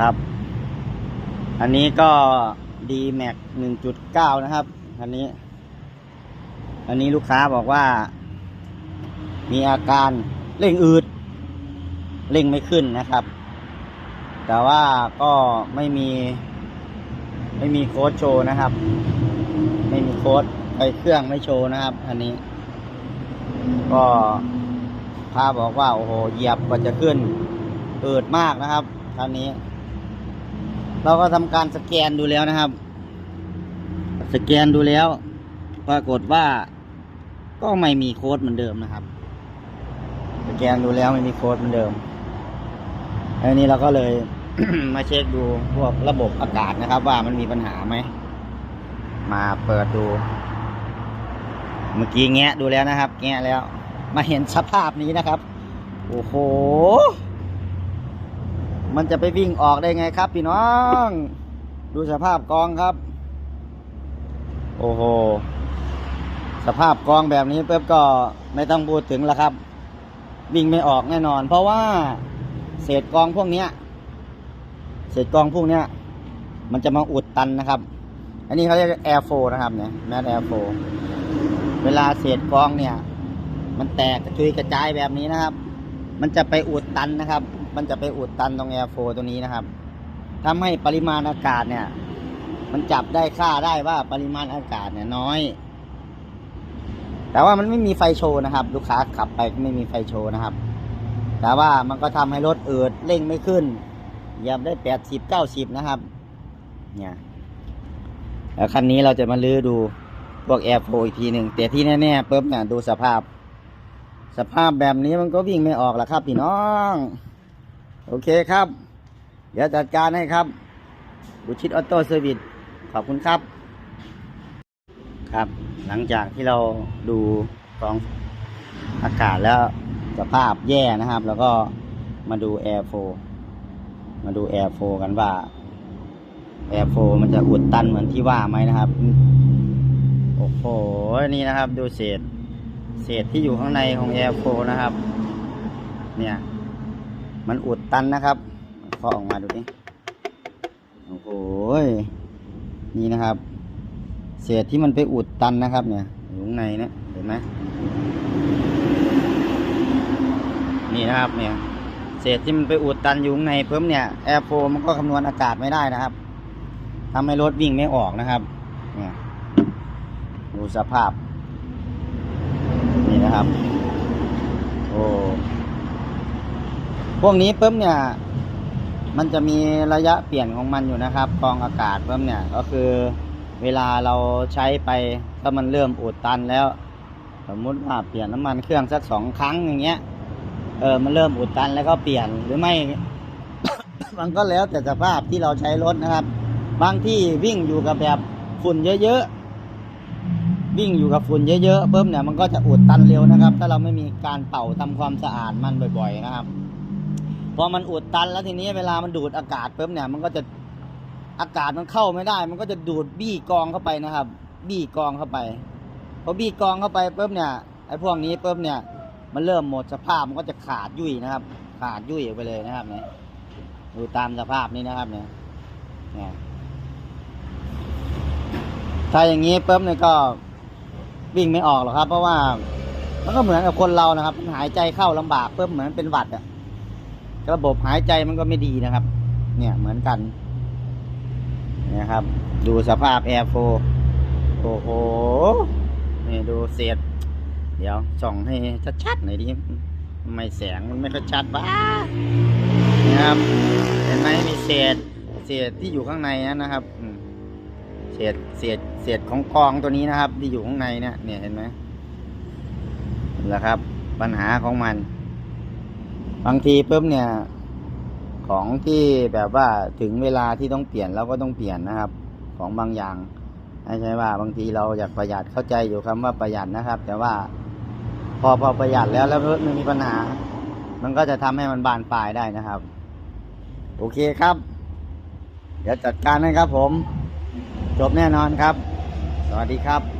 ครับ อันนี้ก็ D Max 1.9 นะครับ อันนี้ อันนี้ลูกค้าบอกว่า มีอาการเร่งอืด เร่งไม่ขึ้นนะครับ แต่ว่าก็ไม่มี ไม่มีโค้ดโชว์นะครับ ไม่มีโค้ดไปเครื่องไม่โชว์นะครับ อันนี้ ก็พาบอกว่า โอ้โหเหยียบกว่าจะขึ้นอืดมากนะครับคันนี้ เราก็ทำการสแกนดูแล้วนะครับ สแกนดูแล้ว ปรากฏว่า ก็ไม่มีโค้ดเหมือนเดิมนะครับ สแกนดูแล้วไม่มีโค้ดเหมือนเดิมอันนี้เราก็เลย มาเช็คดูพวกระบบอากาศนะครับ ว่ามันมีปัญหาไหม มาเปิดดู เมื่อกี้แงะดูแล้วนะครับ แงะแล้ว มาเห็นสภาพนี้นะครับ โอ้โห มันจะไปวิ่งออกได้ไงครับ พี่น้อง ดูสภาพกองครับ โอ้โห สภาพกองแบบนี้เป๊บก็ไม่ต้องพูดถึงแล้วครับ วิ่งไม่ออกแน่นอน เพราะว่าเศษกองพวกเนี้ยเศษกองพวกเนี้ยมันจะมาอุดตันนะครับ อันนี้เขาเรียกแอร์โฟนะครับเนี่ยแมสแอร์โฟเวลาเศษกองเนี่ย มันแตกกระจุยกระจายแบบนี้นะครับ มันจะไปอุดตันนะครับ มันจะไปอุดตันตรงแอร์โฟตัวนี้นะครับทำให้ปริมาณอากาศเนี่ย มันจับได้ค่าได้ว่าปริมาณอากาศเนี่ยน้อย แต่ว่ามันไม่มีไฟโชว์นะครับ ลูกค้าขับไปก็ไม่มีไฟโชว์นะครับ แต่ว่ามันก็ทำให้รถเอืดเร่งไม่ขึ้นเยียบได้แปดสิบเก้าสิบนะครับ เนี่ยแล้วคันนี้เราจะมาลื้อดูพวกแอร์โฟอีกทีหนึ่งแต่ที่แน่ๆปุ๊บเนี่ยดูสภาพ สภาพแบบนี้มันก็วิ่งไม่ออกแล้วครับพี่น้อง โอเคครับ เดี๋ยวจัดการให้ครับ บุชิตออโต้เซอร์วิสขอบคุณครับ ครับ หลังจากที่เราดูกองอากาศแล้วสภาพแย่นะครับ แล้วก็มาดูแอร์โฟมาดูแอร์โฟกันว่าแอร์โฟมันจะอุดตันเหมือนที่ว่าไหมนะครับ โอ้โห นี่นะครับ ดูเศษ เศษที่อยู่ข้างในของแอร์โฟนะครับ เนี่ย มันอุดตันนะครับเคาะออกมาดูนี่โอ้โหนี่นะครับ เศษที่มันไปอุดตันนะครับ เนี่ยอยู่ข้างในเนี่ยเห็นไหมนี่นะครับเนี่ยเศษที่มันไปอุดตันอยู่ข้างในเพิ่มเนี่ยแอร์โฟมันก็คำนวณอากาศไม่ได้นะครับทำให้รถวิ่งไม่ออกนะครับเนี่ยดูสภาพ นี่นะครับ โอ้ พวกนี้ปุ๊บเนี่ย มันจะมีระยะเปลี่ยนของมันอยู่นะครับกองอากาศปุ๊บเนี่ยก็คือเวลาเราใช้ไปถ้ามันเริ่มอุดตันแล้ว สมมุติว่าเปลี่ยนน้ำมันเครื่องสักสองครั้งอย่างเงี้ยเออมันเริ่มอุดตันแล้วก็เปลี่ยนหรือไม่ มันก็แล้วแต่สภาพที่เราใช้รถนะครับ บางที่วิ่งอยู่กับแบบฝุ่นเยอะๆวิ่งอยู่กับฝุ่นเยอะๆปุ๊บเนี่ยมันก็จะอุดตันเร็วนะครับ ถ้าเราไม่มีการเป่าทำความสะอาดมันบ่อย ๆ นะครับ พอมันอุดตันแล้วทีนี้เวลามันดูดอากาศปุ๊บเนี่ยมันก็จะอากาศมันเข้าไม่ได้ มันก็จะดูดบี้กองเข้าไปนะครับ บี้กองเข้าไปพอบี้กองเข้าไปปุ๊บเนี่ยไอ้พวกนี้ปุ๊บเนี่ย มันเริ่มหมดสภาพมันก็จะขาดยุ่ยนะครับ ขาดยุ่ยไปเลยนะครับเนี่ยดูตามสภาพนี้นะครับเนี่ยเนี่ยถ้าอย่างนี้ปุ๊บเนี่ยก็วิ่งไม่ออกหรอกครับ เพราะว่ามันก็เหมือนกับคนเรานะครับ หายใจเข้าลำบากปุ๊บเหมือนเป็นหวัดอะ ระบบหายใจมันก็ไม่ดีนะครับ เนี่ยเหมือนกันนี่ยครับ ดูสภาพแอร์โฟโอ้โหนี่ดูเศษเดี๋ยวส่องให้ชัดๆหน่อยดิทำไมแสงมันไม่ค่อยชัดบ้านะครับเห็นไหมมีเศษเศษที่อยู่ข้างในนะครับเศษเศษเศษของกองตัวนี้นะครับ ที่อยู่ข้างในเนี่ยเนี่ยเห็นไหมนี่แหละครับ ปัญหาของมัน บางทีปุ๊บเนี่ย ของที่แบบว่าถึงเวลาที่ต้องเปลี่ยนเราก็ต้องเปลี่ยนนะครับ ของบางอย่างไม่ใช่ว่า บางทีเราอยากประหยัดเข้าใจอยู่คำว่าประหยัดนะครับ แต่ว่า พอพอประหยัดแล้วแล้วรถมันมีปัญหา มันก็จะทำให้มันบานปลายได้นะครับ โอเคครับ เดี๋ยวจัดการให้ครับผม จบแน่นอนครับ สวัสดีครับ